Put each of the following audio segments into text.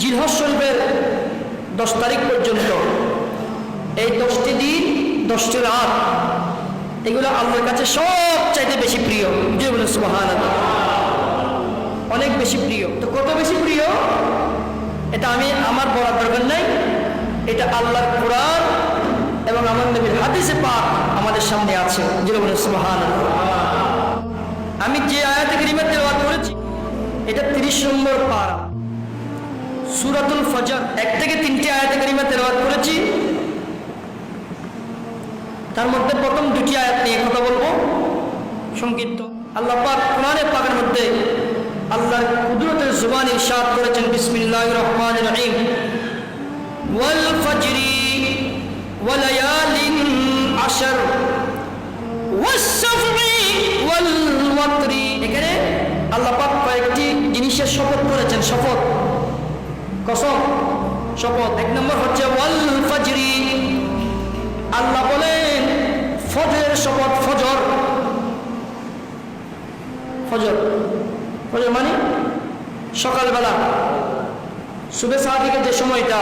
জিলহজ শরীফের দশ তারিখ পর্যন্ত। এই দশটি দিন, দশটি রাত, এগুলো আল্লাহর কাছে সব চাইতে বেশি প্রিয়। যে বলে সুবাহান অনেক বেশি প্রিয়। তো কত বেশি প্রিয়? এটা আমি, আমার বলার দরকার নাই। এটা আল্লাহর কোরআন এবং আমার নবীর হাদিসে পাক আমাদের সামনে আছে। যে বলে সুবাহান আমি যে আয়াতে গরিমের তেলাওয়াত করেছি, এটা তিরিশ নম্বর পারা। সুরাতুল ফজর, এক থেকে তিনটি আয়াতে গরিমা তেলাওয়াত করেছি। তার মধ্যে প্রথম দুটি আয়াত নিয়ে কথা বলব। সংক্ষিপ্ত। আল্লাহ পাক কোরআনের পাকের মধ্যে আল্লাহর কুদরতের জুবান ইরশাদ করেছেন, বিসমিল্লাহির রহমানির রহিম। ওয়াল ফজরি ওয়ালায়ালিন আশর ওয়াসসাফি ওয়াল ওয়াতরি। এখানে আল্লাহ পাক কয়েকটি জিনিসের শপথ করেছেন, শপথ। কসম, শপথ। এক নম্বর হচ্ছে আল্লাহ বলেন, ফজরের শপথ ফজর। ফজর। ফজর মানে সকালবেলা। শুভে সাহাদিকে যে সময়টা,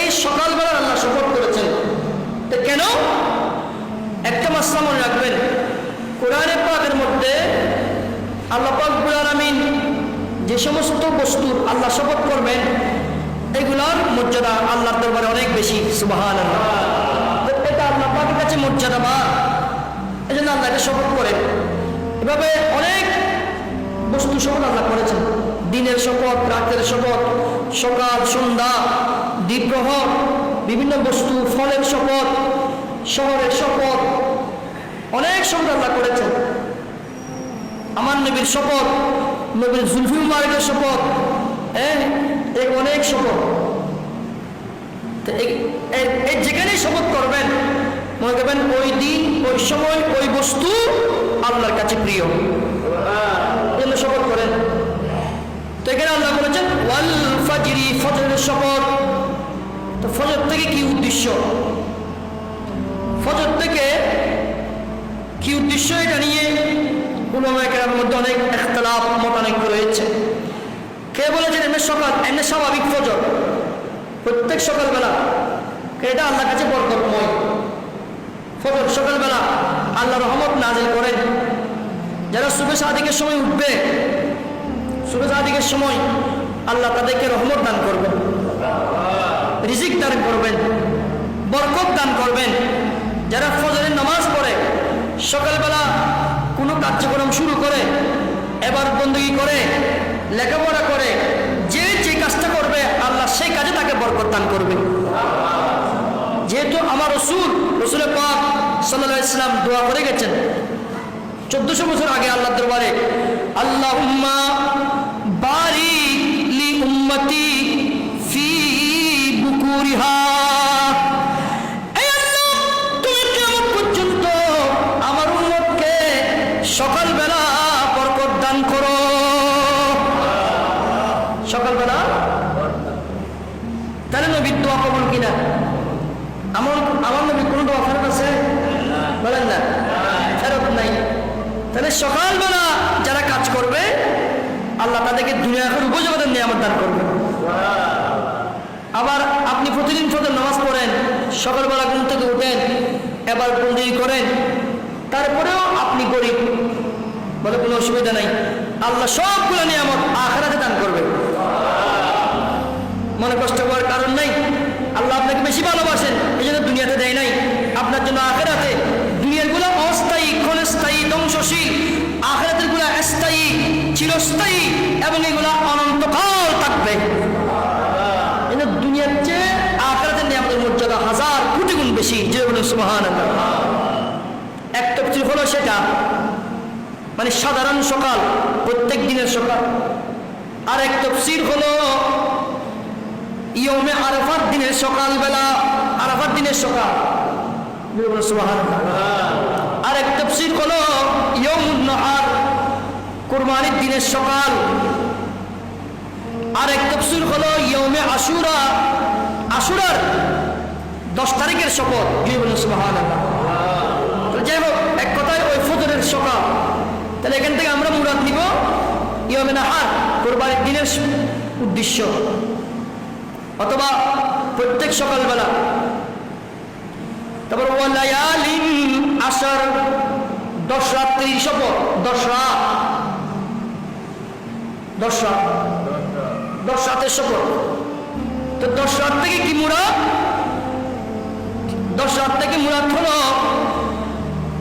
এই সকালবেলা আল্লাহ শপথ করেছেন। তো কেন? একটা মাসলা মনে রাখবেন। কোরআনে পাকের মধ্যে আমিন যে সমস্ত বস্তুর আল্লাহ শপথ করবেন, এগুলার মর্যাদা আল্লাহর দরবারে অনেক বেশি সুবাহান এটা আল্লাহ পাকের কাছে মর্যাদা বা? এই জন্য আল্লাহ এটা শপথ করেন। এভাবে অনেক বস্তু শপথ আল্লাহ করেছেন। দিনের শপথ, রাতের শপথ, সকাল, সন্ধ্যা দ্বীপ্রহর বিভিন্ন বস্তু, ফলের শপথ, শহরের শপথ, অনেক শপথ আল্লাহ করেছেন। আমার নবীর শপথ নবীর জুলফি মার্গের শপথ। হ্যাঁ এক অনেক শপথ। যেখানেই শপথ করবেন, মনে করবেন ওই দিন, ওই সময়, ওই বস্তু আল্লাহর কাছে প্রিয়। জন্য শপথ করেন। তো এখানে আল্লাহ বলেছেন, ওয়াল ফাজরি ফজরের শপথ। তো ফজর থেকে কি উদ্দেশ্য? মতানৈক্য রয়েছে। কে বলেছেন এমনি সকাল? এমনি স্বাভাবিক ফজর। প্রত্যেক সকালবেলা। এটা আল্লাহর কাছে বরকতময়। ফজর সকালবেলা আল্লাহ রহমত নাজিল করেন। যারা শুভে সাদিকের সময় উঠবে, শুভে সাদিকের সময় আল্লাহ তাদেরকে রহমত দান করবেন, রিজিক দান করবেন, বরকত দান করবেন। যারা ফজরের নামাজ পড়ে, সকালবেলা কোনো কার্যক্রম শুরু করে এবার বন্দী করে? লেখাপড়া করে। যে যে কাজটা করবে, আল্লাহ সেই কাজে তাকে বরকত দান করবে। যেহেতু আমার রসুল, রসুলের পাক সাল্লাহ ইসলাম দোয়া করে গেছেন। চোদ্দশো বছর আগে আল্লাহ দরবারে আল্লাহ উম্মা বারি লি উম্মতি সকালবেলা যারা কাজ করবে, আল্লাহ তাদেরকে দুনিয়া এখন উপজগতের নিয়ামত দান করবে আবার আপনি প্রতিদিন ফজর নামাজ পড়েন, সকালবেলা ঘুম থেকে উঠেন, এবার বন্দি করেন, তারপরেও আপনি গরিব, বলে কোনো অসুবিধা নাই। আল্লাহ সবগুলো নিয়ামত আখেরাতে দান করবে মনে কষ্ট করার কারণ নাই। আল্লাহ আপনাকে বেশি ভালোবাসেন, এই জন্য দুনিয়াতে দেয় নাই। আপনার জন্য আখেরাতে ধ্বংসশীল আখেরাতেরগুলো স্থায়ী, চিরস্থায়ী, এবং এগুলো অনন্তকাল থাকবে। জন্য দুনিয়ার চেয়ে আখেরাতের নিয়ে আমাদের মর্যাদা হাজার কোটি গুণ বেশি। যে বলুন সুবাহান এক তফসিল হলো সেটা মানে সাধারণ সকাল, প্রত্যেক দিনের সকাল। আর এক তফসির হলো, ইয়মে আরাফার দিনের সকালবেলা, আরাফার দিনের সকাল। সুবহানাল্লাহ। আর এক তফসির হলো ইয়মুন নাহার দিনের সকাল। আর এক তফসির হলো ইয়মে আশুরা। আশুরার দশ তারিখের শপথ। যাই হোক, এক কথায় ওই ফজরের সকাল। তাহলে এখান থেকে আমরা মুরাদ নিব ইয়মে নাহার, কোরবানির দিনের উদ্দেশ্য। অথবা প্রত্যেক সকালবেলা। তারপর ওয়ালায়ালিন আসার দশ রাত রাত্রি শপথ দশ রাত দশ রাত দশ রাতের শপথ। তো দশ রাত থেকে কি মুরাদ? দশ রাত থেকে মুরাদ হলো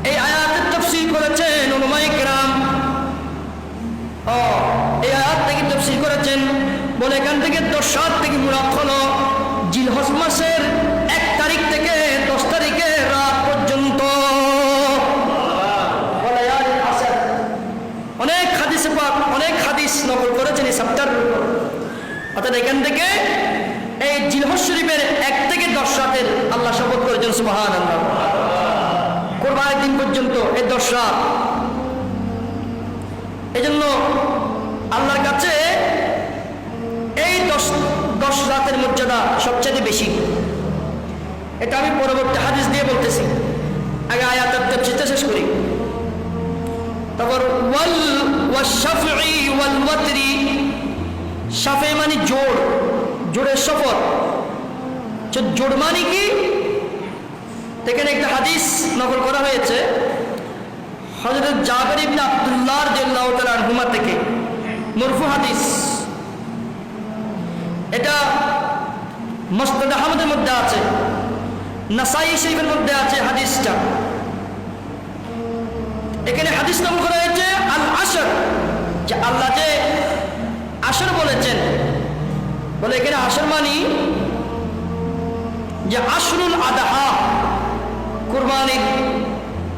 এই আয়াতের তফসিল করেছেন অনুমাই গ্রাম ও, এই আয়াত থেকে তফসিল করেছেন। বলে এখান থেকে দশ রাত থেকে মুরাদ অর্থাৎ এখান থেকে এই জিলহজ শরীফের এক থেকে দশ রাতের আল্লাহ শপথ করেছেন সুবাহান কোরবানের দিন পর্যন্ত এই দশ রাত। এই জন্য আল্লাহর কাছে এই দশ দশ রাতের মর্যাদা সবচেয়ে বেশি। এটা আমি পরবর্তী হাদিস দিয়ে বলতেছি। আগে আয়াতের তফসিরটা শেষ করি। তারপর, ওয়াল ওয়াশাফি ওয়াল ওয়াতরি সাফে মানে জোড় জোড়ের সফর। জোড় মানে কি? এখানে একটা হাদিস নকল করা হয়েছে। হজরত জাবের ইবনে আব্দুল্লাহ রাদিয়াল্লাহু তাআলা আনহুমা থেকে। মরফু হাদিস। এটা মুসনাদ আহমদের মধ্যে আছে। নাসাই শরীফের মধ্যে আছে হাদিসটা। এখানে হাদিস নাম করা হয়েছে আল আসর যে আল্লাহ যে আসর বলেছেন। বলে এখানে আসর মানি যে আশরুল আদাহা, কুরবানির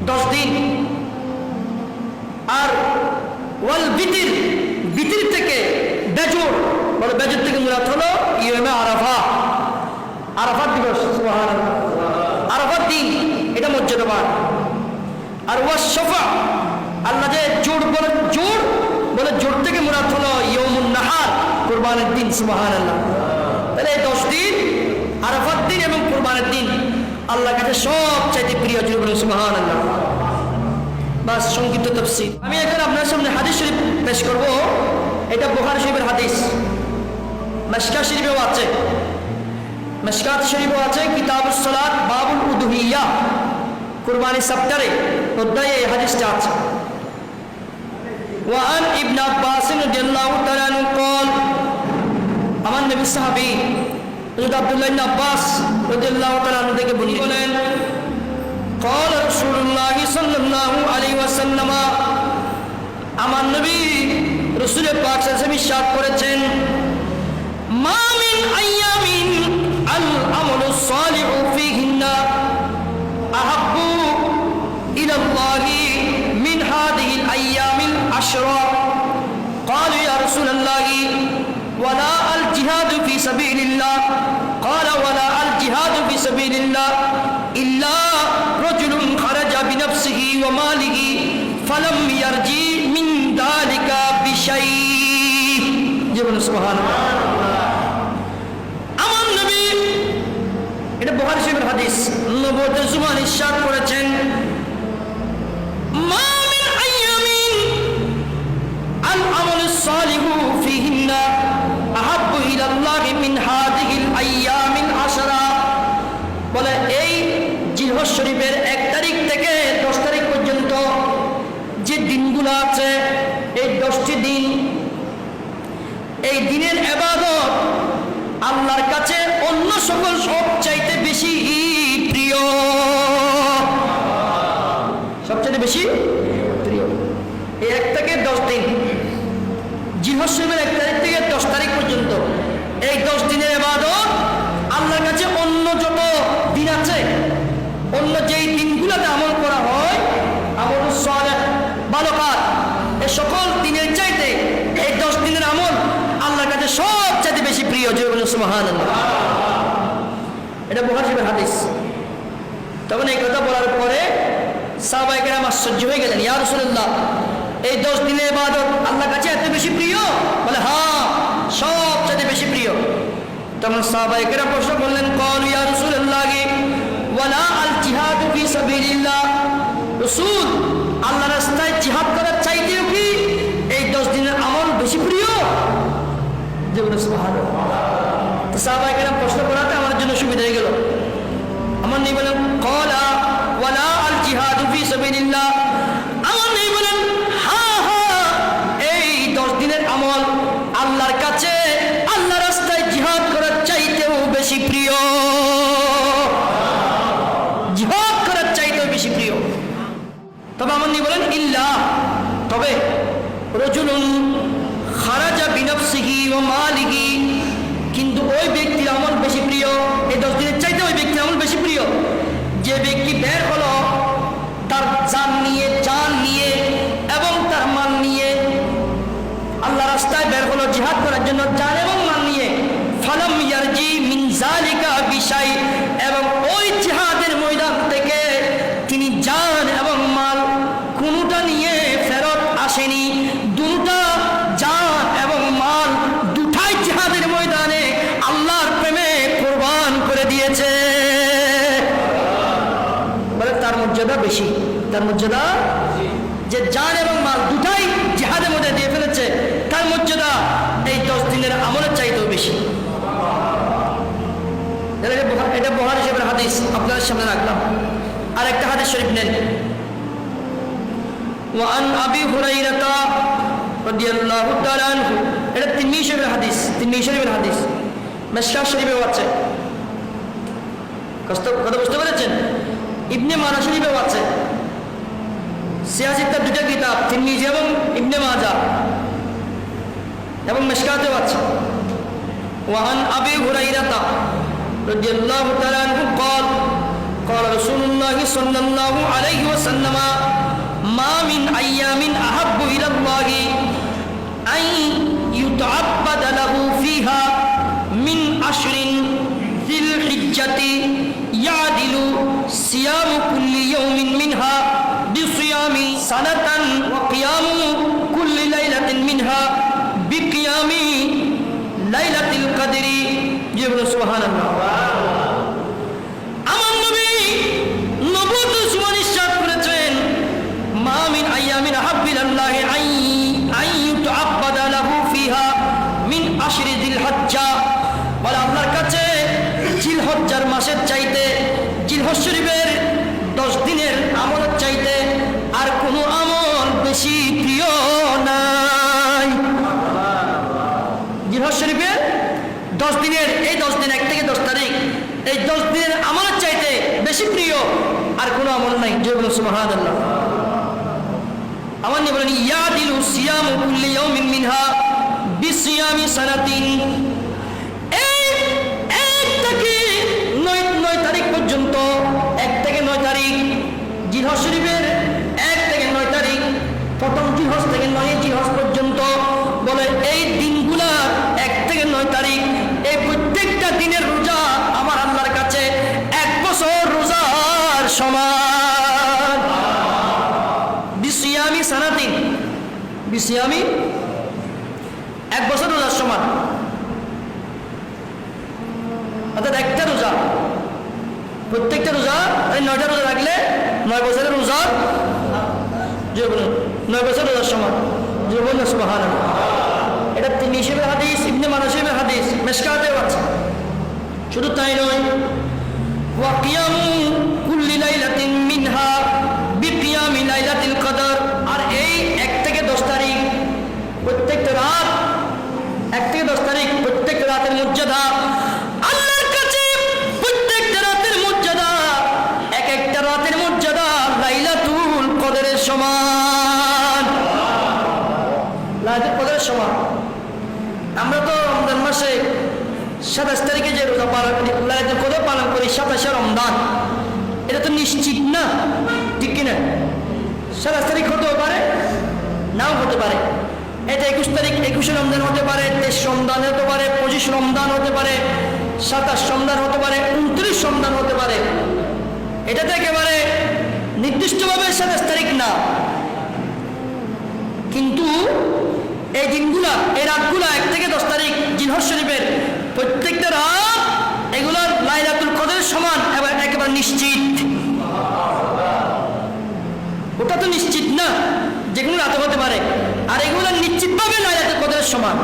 দশ দিন। আর ওয়াল বিতির বিতির থেকে বেজুর, বলে বেজুর থেকে মুরাদ হলো ইয়মে আরাফা। আরাফাত দিবস আরাফাত দিন, এটা মর্যাদাবান আর ওয়া সফা, আল্লাহ যে জোর বলে জোর বলে জোর থেকে মুরাদ হলো কোরবানের দিন সুবহানাল্লাহ তাহলে এই দশ দিন আরাফাত দিন এবং কোরবানের দিন আল্লাহর কাছে সব চাইতে প্রিয় জোর বলে সুবহানাল্লাহ বাস সংক্ষিপ্ত তফসিল আমি এখন আপনার সামনে হাদিস শরীফ পেশ করব এটা বুখারী শরীফের হাদিস মশকা শরীফেও আছে মশকাত শরীফও আছে কিতাবুস সালাত বাবুল উদুহিয়া কুরবানি সপ্তাহে অধ্যায়ে এই হাদিসটা আছে وعن ابن عباس رضي الله تعالى عنه قال আমার নবী সাহাবী হযরত আব্দুল্লাহ ইবনে আব্বাস রাদিয়াল্লাহু তাআলা আনহু থেকে বলেন قال رسول الله صلى الله عليه وسلم আমার নবী রসুল পাক সাল্লাল্লাহু ইরশাদ করেছেন মা মিন আইয়ামিন আল আমালু সালিহু জিহাদ ফি সাবিলিল্লাহ, ইল্লা রাজুলুন খারাজা বিনফসিহি ওয়া মালিহি ফালাম ইয়ারজি মিন দালিকা বিশাই। জীবন সুবহানাল্লাহ। আমার নবী, এটা বুখারী শরীফের হাদিস, নবুয়তের জুমান ইরশাদ করেছেন। দিনগুলো আছে এই দশটি দিন। এই দিনের এবাদত আল্লাহর কাছে অন্য সকল সব চাইতে বেশি প্রিয়। সবচেয়ে বেশি প্রিয়। এই এক থেকে দশ দিন। জিহসেমের এক তারিখ থেকে দশ তারিখ পর্যন্ত। এই দশ দিনের এবাদত আল্লাহর কাছে অন্য যত দিন আছে অন্য যেই দিনগুলোতে আমল করা হয় আমল সালেহ ভালো কাজ এই সকল দিনের চাইতে এই দশ দিনের আমল আল্লাহর কাছে সব চাইতে বেশি প্রিয় এটা বোহার হাদিস। তখন এই কথা বলার পরে সাহবাইকেরাম আশ্চর্য হয়ে গেলেন, ইয়া এই দশ দিনের ইবাদত আল্লাহর কাছে এত বেশি প্রিয়? বলে হ্যাঁ সব চাইতে বেশি প্রিয়। তখন সাহবাইকেরা প্রশ্ন করলেন, কল ইয়া রসুল্লাহ ওয়ালা আল জিহাদ ফি সাবিলিল্লাহ? রসুল আল্লাহ রাস্তায় জিহাদ নেই বলেন, ইল্লা। তবে রজুলুন খারাজা বিনফসিহি ও মালিহি, কিন্তু ওই ব্যক্তির আমল বেশি প্রিয়, এই দশ দিনের চাইতে ওই ব্যক্তির আমল বেশি প্রিয়। যে ব্যক্তি বের হলো, তার জান নিয়ে জান নিয়ে এবং তার মান নিয়ে আল্লাহ রাস্তায় বের হলো জিহাদ করার জন্য, জান এবং মান নিয়ে, ফালাম ইয়ারজি মিন মর্যাদা যে জান এবং মাল দুটাই জিহাদের মধ্যে দিয়ে ফেলেছে তার মর্যাদা এই দশ দিনের আমলের চাইতেও বেশি এটা বুখা- এটা বহার হিসেবে হাদিস আপনাদের সামনে রাখলাম আর একটা হাদিস শরীফ নেন وعن ابي هريره رضي الله تعالى عنه এটা তিন্নি শরীফের হাদিস তিন্নি শরীফের হাদিস মেশকা শরীফেও আছে কষ্ট কথা বুঝতে পেরেছেন ইবনে মানা শরীফেও আছে সিয়াসিত্তার দুটা কিতাব তিন্নিজি এবং ইবনে মাজা এবং মেশকাতেও আছে وعن ابي هريره رضي الله تعالى عنه قال قال رسول الله صلى الله عليه وسلم ما من ايام احب الى الله ان يتعبد له فيها من عشر ذي الحجه يعدل صيام كل يوم منها কোনো আমল নাই। যে বলুন সুবাহাদ আল্লাহ আমার নিয়ে বলেন ইয়া দিলু সিয়াম কুল্লি ইয়াউমিন মিনহা বিসিয়ামি সানাতিন। এই, এক থেকে নয় নয় তারিখ পর্যন্ত, এক থেকে নয় তারিখ জিলহজ সমান। বিসিয়ামি সানাতিন। বিসিয়ামি এক বছর রোজার সমান। অর্থাৎ একটা রোজা। প্রত্যেকটা রোজা নয়টা রোজা রাখলে নয় বছরের রোজা যে বলুন, নয় বছর রোজার সমান। যে বলুন সুবাহান এটা তিনি হিসেবে হাদিস, ইবনে মানসিবে হাদিস, মেশকাতেও আছে। শুধু তাই নয় ওয়াকিয়াম কুল্লি লাইলাতিন মিনহা বিকিয়ামি লাইলাতিল কদর। আর এই এক থেকে দশ তারিখ, প্রত্যেকটা রাত, এক থেকে দশ তারিখ, প্রত্যেকটা রাতের মর্যাদা। প্রত্যেকটা রাতের মর্যাদা, এক একটা রাতের মর্যাদা লাইলাতুল কদরের সমান। লাইলাতুল কদরের সমান। আমরা তো রমজান মাসে সাতাশ তারিখে যে রোজা পালন লাইলাতুল কদর পালন করি, সাতাশে রমজান। এটা তো নিশ্চিত না। ঠিক কিনা? সাতাশ তারিখ হতেও পারে, নাও হতে পারে। এটা একুশ তারিখ, একুশে রমজান হতে পারে, তেইশ রমজান হতে পারে, পঁচিশ রমজান হতে পারে, সাতাশ রমজান হতে পারে, উনত্রিশ রমজান হতে পারে। এটা তো একেবারে নির্দিষ্টভাবে সাতাশ তারিখ না। কিন্তু এই দিনগুলা, এই রাতগুলা, এক থেকে দশ তারিখ জিনহর শরীফের প্রত্যেকটা রাত এগুলোর লাইলাতুল কদরের সমান এবং একেবারে নিশ্চিত। ওটা তো নিশ্চিত না, যেগুলো রাতে হতে পারে। আর এগুলো নিশ্চিতভাবে লাইলাতুল কদরের সমান।